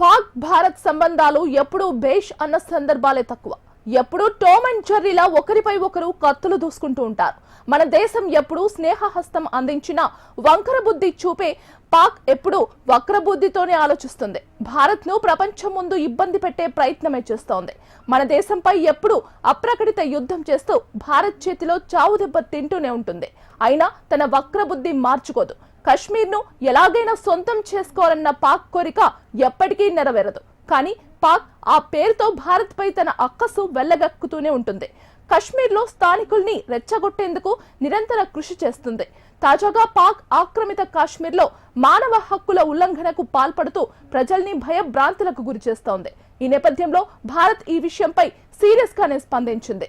పాక్ భారత్ సంబంధాలు ఎప్పుడూ బేష్ అన్న సందర్భాలే తక్కువ. ఎప్పుడూ టోమ్ అండ్ జెర్రీలా ఒకరిపై ఒకరు కత్తులు దూసుకుంటూ ఉంటారు. మన దేశం ఎప్పుడూ స్నేహహస్తం అందించిన వంకర బుద్ధి చూపే పాక్ ఎప్పుడూ వక్రబుద్ధితోనే ఆలోచిస్తుంది. భారత్ను ప్రపంచం ముందు ఇబ్బంది పెట్టే ప్రయత్నమే చేస్తోంది. మన దేశంపై ఎప్పుడూ అప్రకటిత యుద్ధం చేస్తూ భారత్ చేతిలో చావు దెబ్బ తింటూనే ఉంటుంది. అయినా తన వక్రబుద్ధి మార్చుకోదు. కశ్మీర్ను ఎలాగైనా సొంతం చేసుకోవాలన్న పాక్ కోరిక ఎప్పటికీ నెరవేరదు. కానీ పాక్ ఆ పేరుతో భారత్పై తన అక్కసు వెళ్ళగక్కుతూనే ఉంటుంది. కశ్మీర్లో స్థానికుల్ని రెచ్చగొట్టేందుకు నిరంతర కృషి చేస్తుంది. తాజాగా పాక్ ఆక్రమిత కాశ్మీర్లో మానవ హక్కుల ఉల్లంఘనకు పాల్పడుతూ ప్రజల్ని భయభ్రాంతులకు గురి చేస్తోంది ఈ నేపథ్యంలో భారత్ ఈ విషయంపై సీరియస్గానే స్పందించింది.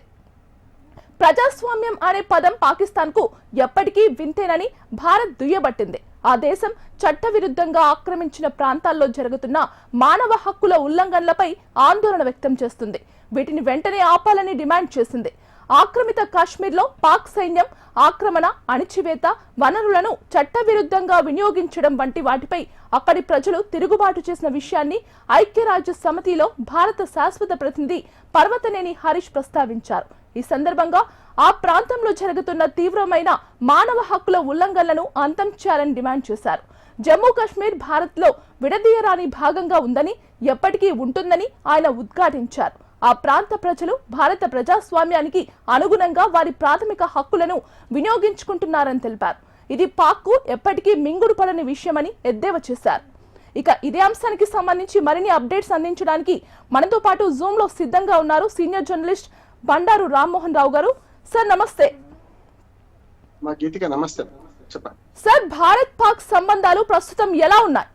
ప్రజాస్వామ్యం అనే పదం పాకిస్తాన్కు ఎప్పటికీ వింతేనని భారత్ దుయ్యబట్టింది. ఆ దేశం చట్టవిరుద్ధంగా ఆక్రమించిన ప్రాంతాల్లో జరుగుతున్న మానవ హక్కుల ఉల్లంఘనలపై ఆందోళన వ్యక్తం చేస్తుంది. వీటిని వెంటనే ఆపాలని డిమాండ్ చేసింది. ఆక్రమిత కాశ్మీర్లో పాక్ సైన్యం ఆక్రమణ అణిచివేత వనరులను చట్టవిరుద్ధంగా వినియోగించడం వంటి వాటిపై అక్కడి ప్రజలు తిరుగుబాటు చేసిన విషయాన్ని ఐక్యరాజ్య సమితిలో భారత శాశ్వత ప్రతినిధి పర్వతనేని హరీష్ ప్రస్తావించారు. ఈ సందర్భంగా ఆ ప్రాంతంలో జరుగుతున్న తీవ్రమైన మానవ హక్కుల ఉల్లంఘనలను అంతం చేయాలని డిమాండ్ చేశారు. జమ్మూ కాశ్మీర్ భారత్లో విడదీయరాని భాగంగా ఉందని ఎప్పటికీ ఉంటుందని ఆయన ఉద్ఘాటించారు. ఆ ప్రాంత ప్రజలు భారత ప్రజాస్వామ్యానికి అనుగుణంగా వారి ప్రాథమిక హక్కులను వినియోగించుకుంటున్నారని తెలిపారు. ఇది పాక్కు ఎప్పటికీ మింగుడు పడని విషయమని ఎద్దేవా చేశారు. ఇక ఇదే అంశానికి సంబంధించి మరిన్ని అప్డేట్స్ అందించడానికి మనతో పాటు జూమ్లో సిద్ధంగా ఉన్నారు senior journalist Bandaru Rammohan Rao garu. Sir నమస్తే. నమస్తే. సార్ భారత్ పాక్ సంబంధాలు ప్రస్తుతం ఎలా ఉన్నాయి?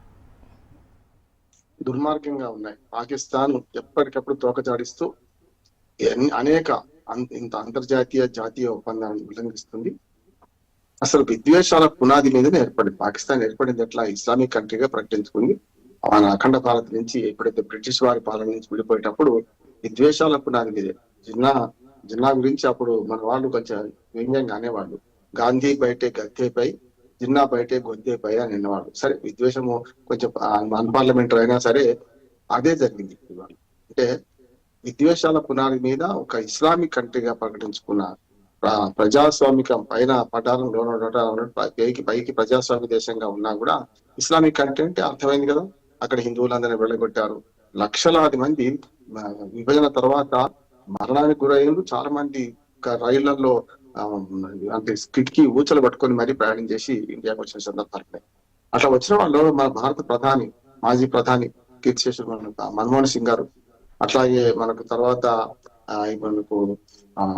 దుర్మార్గంగా ఉన్నాయి. పాకిస్తాన్ ఎప్పటికప్పుడు తోకజాడిస్తూ అనేక ఇంత అంతర్జాతీయ జాతీయ ఒప్పందాలను ఉల్లంఘిస్తుంది. అసలు విద్వేషాల పునాది మీదనే ఏర్పడింది. పాకిస్తాన్ ఏర్పడింది ఎట్లా? ఇస్లామిక్ కంట్రీగా ప్రకటించుకుంది. మన అఖండ భారత్ నుంచి ఎప్పుడైతే బ్రిటిష్ వారి పాలన నుంచి విడిపోయేటప్పుడు విద్వేషాల పునాది మీదే. జిన్నా జిన్నా గురించి అప్పుడు మన వాళ్ళు కొంచెం వ్యంగ్యంగా అనేవాళ్ళు గాంధీ బయటే గద్దెపై జిన్నా బయటే గొద్దెపై అని అనేవాళ్ళు సరే విద్వేషము కొంచెం అన్పార్లమెంటరీ అయినా సరే అదే జరిగింది ఇవాళ. అంటే విద్వేషాల పునాది మీద ఒక ఇస్లామిక్ కంట్రీగా ప్రకటించుకున్న ప్రజాస్వామికం పైన పటాలను లోన పైకి పైకి ప్రజాస్వామ్య దేశంగా ఉన్నా కూడా ఇస్లామిక్ కంట్రీ అంటే అర్థమైంది కదా. అక్కడ హిందువులందరినీ వెళ్ళగొట్టారు. లక్షలాది మంది విభజన తర్వాత మరణానికి గురయ్యారు. చాలా మంది రైళ్ళలో అంటే కిటికీ ఊచలు పట్టుకొని మరీ ప్రయాణం చేసి ఇండియాకి వచ్చిన సందర్భాలు అట్లా వచ్చిన వాళ్ళు మన భారత ప్రధాని మాజీ ప్రధాని కీర్తిశేషులు మన్మోహన్ సింగ్ గారు అట్లాగే మనకు తర్వాత మనకు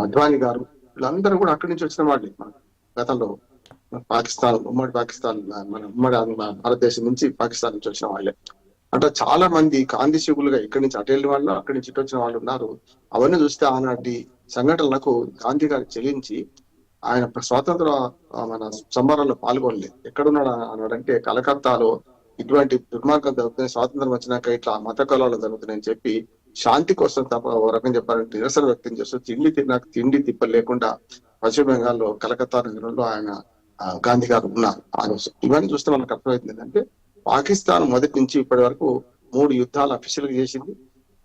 అద్వానీ గారు వీళ్ళందరూ కూడా అక్కడి నుంచి వచ్చిన వాళ్ళే మన గతంలో పాకిస్తాన్ ఉమ్మడి పాకిస్తాన్ మన ఉమ్మడి భారతదేశం నుంచి పాకిస్తాన్ నుంచి వచ్చిన వాళ్ళే. అంటే చాలా మంది కాంతిశివులుగా ఇక్కడి నుంచి అటు వెళ్ళిన వాళ్ళు అక్కడి నుంచి ఇటు వచ్చిన వాళ్ళు ఉన్నారు. అవన్నీ చూస్తే ఆనాటి సంఘటనలకు గాంధీ గారు చెల్లించి ఆయన స్వాతంత్ర మన సంబరాల్లో పాల్గొనలేదు ఎక్కడున్నాడు అన్నాడంటే కలకత్తాలో ఇటువంటి దుర్మార్గం జరుగుతుంది స్వాతంత్రం వచ్చినాక ఇట్లా మత కళలు జరుగుతున్నాయని చెప్పి శాంతి కోసం తప్ప ఓ రకం చెప్పాలంటే నిరసన వ్యక్తం చేస్తూ తిండి తిన్నాక తిండి తిప్పలు లేకుండా పశ్చిమ బెంగాల్లో కలకత్తా నగరంలో ఆయన గాంధీ గారు ఉన్నారు. ఆ రోజు ఇవన్నీ చూస్తే మనకు అర్థమవుతుంది ఏంటంటే పాకిస్తాన్ మొదటి నుంచి ఇప్పటి వరకు మూడు యుద్ధాలు అఫీషియల్ చేసింది.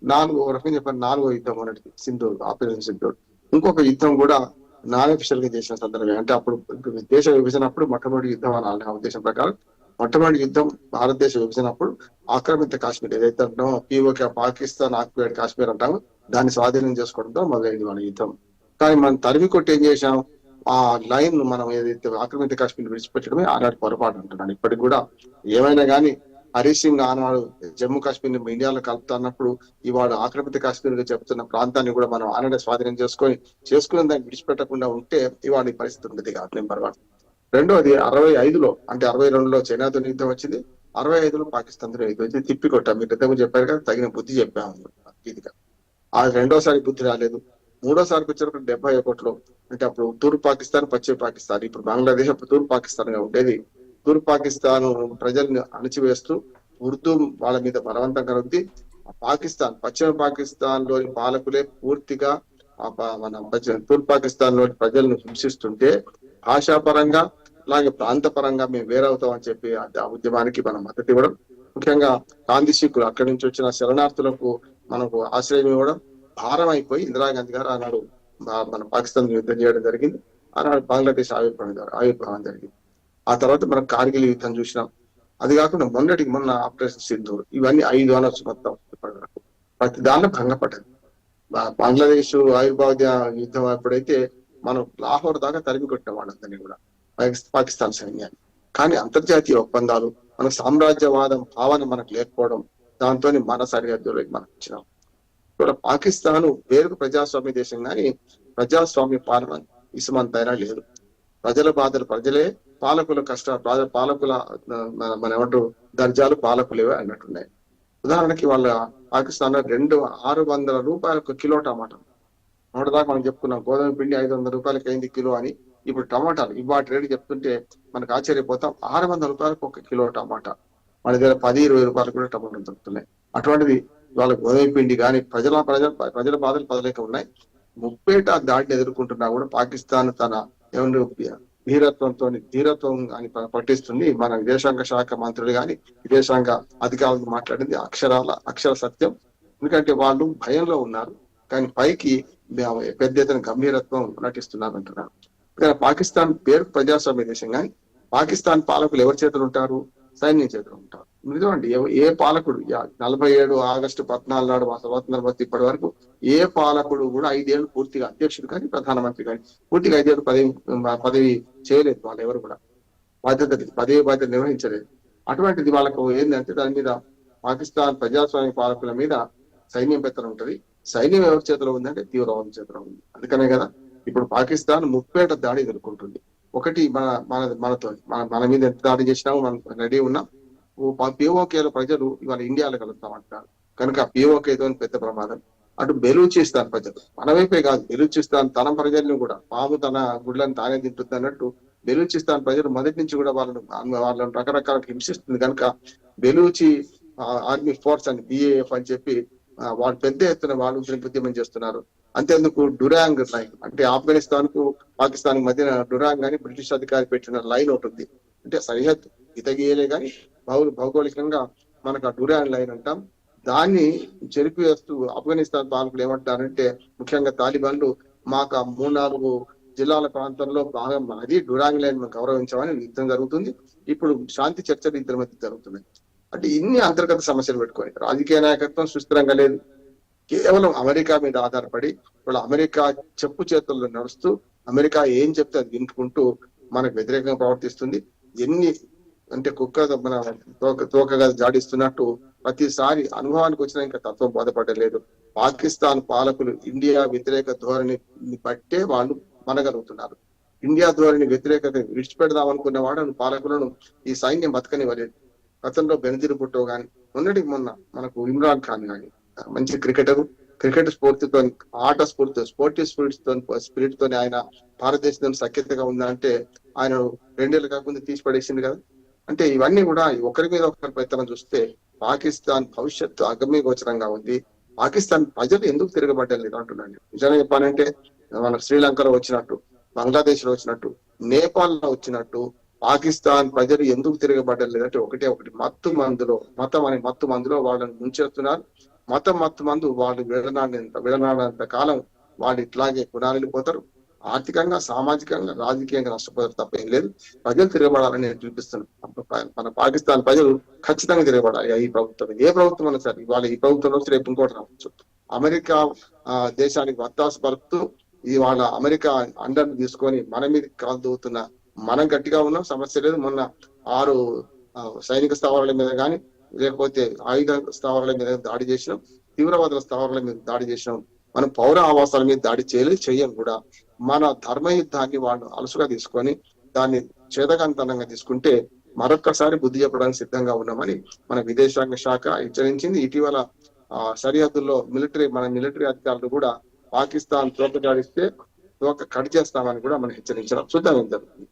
నాలుగు ఒక రకంగా నాలుగో యుద్ధం అన్నది సింధు ఆపరేషన్ సింధు ఇంకొక యుద్ధం కూడా నాన్ అఫీషియల్గా చేసిన సందర్భం అంటే అప్పుడు దేశ విభజన అప్పుడు మొట్టమొదటి యుద్ధం అనాలి నా ఉద్దేశం ప్రకారం మొట్టమొదటి యుద్ధం భారతదేశ విభజన అప్పుడు ఆక్రమిత కాశ్మీర్ ఏదైతే అంటామో పీఓకే పాకిస్తాన్ ఆక్యుపైడ్ కాశ్మీర్ అంటామో దాన్ని స్వాధీనం చేసుకోవడంతో మొదలైంది మన యుద్ధం. కానీ మనం తరిమి కొట్టి ఏం చేశాం? ఆ లైన్ మనం ఏదైతే ఆక్రమిత కాశ్మీర్ విడిచిపెట్టడమే ఆనాటి పొరపాటు అంటున్నాను. ఇప్పటికి కూడా ఏమైనా కానీ హరీష్ సింగ్ ఆనాడు జమ్మూ కాశ్మీర్ని ఇండియాలో కలుపుతున్నప్పుడు ఇవాడు ఆక్రమిత కాశ్మీర్గా చెప్తున్న ప్రాంతాన్ని కూడా మనం ఆనాడే స్వాధీనం చేసుకొని చేసుకుని దాన్ని విడిచిపెట్టకుండా ఉంటే ఇవాళ ఈ పరిస్థితి ఉండేది కాదు నెంబర్ వన్. రెండోది అరవై ఐదులో అంటే అరవై రెండులో చైనాతో యుద్ధం వచ్చింది. అరవై ఐదులో పాకిస్తాన్తో యుద్ధం వచ్చింది. తిప్పి కొట్టాం మీరు ఇంతకు చెప్పారు కదా తగిన బుద్ధి చెప్పాము ఇదిగా ఆ రెండోసారి బుద్ధి రాలేదు. మూడోసారికి వచ్చినప్పుడు డెబ్బై ఒకటిలో అంటే అప్పుడు తూర్పు పాకిస్తాన్ పశ్చిమ పాకిస్తాన్ ఇప్పుడు బంగ్లాదేశ్ అప్పుడు తూర్పు పాకిస్తాన్గా ఉండేది. తూర్పు పాకిస్తాన్ ప్రజల్ని అణచివేస్తూ ఉర్దూ వాళ్ళ మీద బలవంతంగా కలుగుతుంది పాకిస్తాన్ పశ్చిమ పాకిస్తాన్లోని పాలకులే పూర్తిగా మన తూర్పు పాకిస్తాన్లోని ప్రజలను హింసిస్తుంటే భాషాపరంగా అలాగే ప్రాంత పరంగా మేము వేరవుతాం అని చెప్పి ఆ ఉద్యమానికి మనం మద్దతు ఇవ్వడం. ముఖ్యంగా గాంధీ సిక్కులు అక్కడి నుంచి వచ్చిన శరణార్థులకు మనకు ఆశ్రయం ఇవ్వడం. భారం అయిపోయి ఇందిరాగాంధీ గారు ఆనాడు మన పాకిస్తాన్ యుద్ధం చేయడం జరిగింది. ఆనాడు బంగ్లాదేశ్ ఆవిర్భావం ఆవిర్భావం జరిగింది. ఆ తర్వాత మనం కార్గిల్ యుద్ధం చూసినాం. అది కాకుండా మొన్నటికి మొన్న ఆపరేషన్ సింధూర్ ఇవన్నీ ఐదు అనొచ్చు మొత్తం ప్రతి దానిలో భంగపడ్డది. బంగ్లాదేశ్ ఆవిర్భావ యుద్ధం ఎప్పుడైతే మనం లాహోర్ దాకా తరిమి కొట్టిన వాళ్ళందరినీ కూడా పాకిస్తాన్ సైన్యాన్ని. కానీ అంతర్జాతీయ ఒప్పందాలు మన సామ్రాజ్యవాదం భావన మనకు లేకపోవడం దాంతో మన సరిహద్దులోకి మనం వచ్చినాం ఇక్కడ పాకిస్తాన్ వేరు ప్రజాస్వామ్య దేశం కానీ ప్రజాస్వామ్య పాలన ఇసుమంతైనా లేదు. ప్రజల బాధలు ప్రజలే పాలకుల కష్ట పాలకుల మన మన ఏమంటారు దర్జాలు పాలకులేవే అన్నట్టున్నాయి. ఉదాహరణకి వాళ్ళ పాకిస్తాన్లో రెండు ఆరు వందల రూపాయలకు కిలో టమాటా. మొదటి దాకా మనం చెప్పుకున్నాం గోధుమ పిండి ఐదు వందల రూపాయలకి అయింది కిలో అని. ఇప్పుడు టమాటాలు ఇవాటి రేటు చెప్తుంటే మనకు ఆశ్చర్యపోతాం ఆరు వందల రూపాయలకు ఒక కిలో టమాటా. మన దగ్గర పది ఇరవై రూపాయలు కూడా టమాటాలు దొరుకుతున్నాయి. అటువంటిది వాళ్ళ గోధుమ పిండి కానీ ప్రజల ప్రజల ప్రజల బాధలు పదలేక ఉన్నాయి. ముప్పేట దాడిని ఎదుర్కొంటున్నా కూడా పాకిస్తాన్ తన ఏమన్నా ధీరత్వం అని పట్టిస్తుంది మన విదేశాంగ శాఖ మంత్రులు గాని విదేశాంగ అధికారులు మాట్లాడింది అక్షరాల అక్షర సత్యం. ఎందుకంటే వాళ్ళు భయంలో ఉన్నారు. కానీ పైకి పెద్ద ఎత్తున గంభీరత్వం నటిస్తున్నారు అంటున్నారు కానీ పాకిస్తాన్ పేరు ప్రజాస్వామ్య దేశం కానీ పాకిస్తాన్ పాలకులు ఎవరి చేతులు ఉంటారు? సైన్యం చేతులు ఉంటారు. నిజమండి ఏ పాలకుడు నలభై ఏడు ఆగస్టు పద్నాలుగు నాడు మా స్వతంత్రం వచ్చి ఇప్పటి వరకు ఏ పాలకుడు కూడా ఐదేళ్ళు పూర్తిగా అధ్యక్షుడు కానీ ప్రధానమంత్రి కానీ పూర్తిగా ఐదేళ్ళు పదవి పదవి చేయలేదు వాళ్ళు ఎవరు కూడా. బాధ్యత పదవి బాధ్యత నిర్వహించలేదు. అటువంటిది వాళ్ళకు ఏంటంటే దాని మీద పాకిస్తాన్ ప్రజాస్వామ్య పాలకుల మీద సైన్యం పెత్తనం ఉంటది. సైన్యం ఎవరి చేతిలో ఉందంటే తీవ్రవాదం చేతిలో ఉంది. అందుకనే కదా ఇప్పుడు పాకిస్తాన్ ముప్పేట దాడి ఎదుర్కొంటుంది. ఒకటి మన మన మనతో మన మన మీద ఎంత దాడి చేసినామో మనం రెడీ ఉన్నాం. పిఓకేల ప్రజలు ఇవాళ ఇండియాలో కలుస్తామంటారు కనుక పిఓకేతో పెద్ద ప్రమాదం. అటు బెలూచిస్తాన్ ప్రజలు మన వైపే కాదు బెలూచిస్తాన్ తన ప్రజల్ని కూడా పాము తన గుడ్లను తానే తింటుంది అన్నట్టు బెలూచిస్తాన్ ప్రజలు మొదటి నుంచి కూడా వాళ్ళను వాళ్ళని రకరకాల హింసిస్తుంది. కనుక బెలూచి ఆర్మీ ఫోర్స్ అని బిఏఎఫ్ అని చెప్పి వాళ్ళు పెద్ద ఎత్తున వాళ్ళు ఉద్యమం చేస్తున్నారు. అంతేందుకు డురాంగ్ లైన్ అంటే ఆఫ్ఘనిస్తాన్కు పాకిస్తాన్ మధ్యన డురాంగ్ అని బ్రిటిష్ అధికారి పెట్టిన లైన్ ఒకటి ఉంది. అంటే సరిహద్దు. ఇతగీయలే కానీ భౌ భౌగోళికంగా మనకు ఆ డురాంగ్ లైన్ అంటాం. దాన్ని చెరిపి వేస్తూ ఆఫ్ఘనిస్తాన్ పాలకులు ఏమంటారంటే ముఖ్యంగా తాలిబాన్లు మాకు ఆ మూడు నాలుగు జిల్లాల ప్రాంతంలో భాగం అది డురాంగ్ లైన్ మేము గౌరవించామని యుద్ధం జరుగుతుంది. ఇప్పుడు శాంతి చర్చలు ఇద్దరి మధ్య జరుగుతున్నాయి. అంటే ఇన్ని అంతర్గత సమస్యలు పెట్టుకొని రాజకీయ నాయకత్వం సుస్థిరంగా లేదు. కేవలం అమెరికా మీద ఆధారపడి వాళ్ళ అమెరికా చెప్పు చేతుల్లో నడుస్తూ అమెరికా ఏం చెప్తే అది వింటుకుంటూ మనకు వ్యతిరేకంగా ప్రవర్తిస్తుంది. ఎన్ని అంటే కుక్క మన తోక తోకగా జాడిస్తున్నట్టు ప్రతిసారి అనుభవానికి వచ్చినా ఇంకా తత్వం బోధపడలేదు. పాకిస్తాన్ పాలకులు ఇండియా వ్యతిరేక ధోరణిని బట్టే వాళ్ళు మనగలుగుతున్నారు. ఇండియా ధోరణి వ్యతిరేకత విడిచిపెడదాం అనుకున్న వాడు పాలకులను ఈ సైన్యం బతకనివ్వలేదు. గతంలో బెనజీర్ భుట్టో గాని మొన్నటి మొన్న మనకు ఇమ్రాన్ ఖాన్ గాని మంచి క్రికెటర్ క్రికెట్ స్ఫూర్తితో ఆట స్ఫూర్తితో స్పోర్టివ్ స్పిరిట్ స్పిరిట్ తోని ఆయన భారతదేశం సఖ్యతగా ఉందంటే ఆయన రెండేళ్ళు కాకుండా తీసి పడేసింది కదా. అంటే ఇవన్నీ కూడా ఒకరి మీద ఒకరి ప్రయత్నం చూస్తే పాకిస్తాన్ భవిష్యత్తు అగమ్య గోచరంగా ఉంది. పాకిస్తాన్ ప్రజలు ఎందుకు తిరగబడ్డలేదు అంటున్నాను నిజంగా చెప్పాలంటే మన శ్రీలంకలో వచ్చినట్టు బంగ్లాదేశ్లో వచ్చినట్టు నేపాల్లో వచ్చినట్టు పాకిస్తాన్ ప్రజలు ఎందుకు తిరగబడ్డలేదు లేదంటే ఒకటే ఒకటి మత్తు మందులో మతం అనే మత్తు మందులో వాళ్ళని ముంచేస్తున్నారు మతం మత్తు మందు వాళ్ళు విడనాడినంత విడనాడినంత కాలం వాళ్ళు ఇట్లాగే పునాలిపోతారు ఆర్థికంగా సామాజికంగా రాజకీయంగా నష్టపోయారు తప్ప ఏం లేదు. ప్రజలు తిరగబడాలని నేను చూపిస్తున్నాను మన పాకిస్తాన్ ప్రజలు ఖచ్చితంగా తిరగబడాలి ఈ ప్రభుత్వం. ఏ ప్రభుత్వం అయినా సరే ఇవాళ ఈ ప్రభుత్వంలో వచ్చి రేపు ఇంకోటి రావచ్చు. అమెరికా ఆ, దేశానికి వత్తాసు పరుపుతూ ఇవాళ అమెరికా అండర్ తీసుకొని మన మీద కాలు మనం గట్టిగా ఉన్నాం సమస్య లేదు. మొన్న ఆరు సైనిక స్థావరాల మీద కానీ లేకపోతే ఆయుధ స్థావరాల మీద దాడి చేసినాం తీవ్రవాదుల స్థావరాల మీద దాడి చేసినాం. మనం పౌర ఆవాసాల మీద దాడి చేయలేదు చేయం కూడా. మన ధర్మ యుద్ధాన్ని వాళ్ళు అలసుగా తీసుకొని దాన్ని చేదకంతనంగా తీసుకుంటే మరొక్కసారి బుద్ధి చెప్పడానికి సిద్ధంగా ఉన్నామని మన విదేశాంగ శాఖ హెచ్చరించింది. ఇటీవల ఆ సరిహద్దుల్లో మిలిటరీ మన మిలిటరీ అధికారులు కూడా పాకిస్తాన్ తోక జాడిస్తే తోక కట్ చేస్తామని కూడా మనం హెచ్చరించడం చూద్దాం ఏం జరుగుతుంది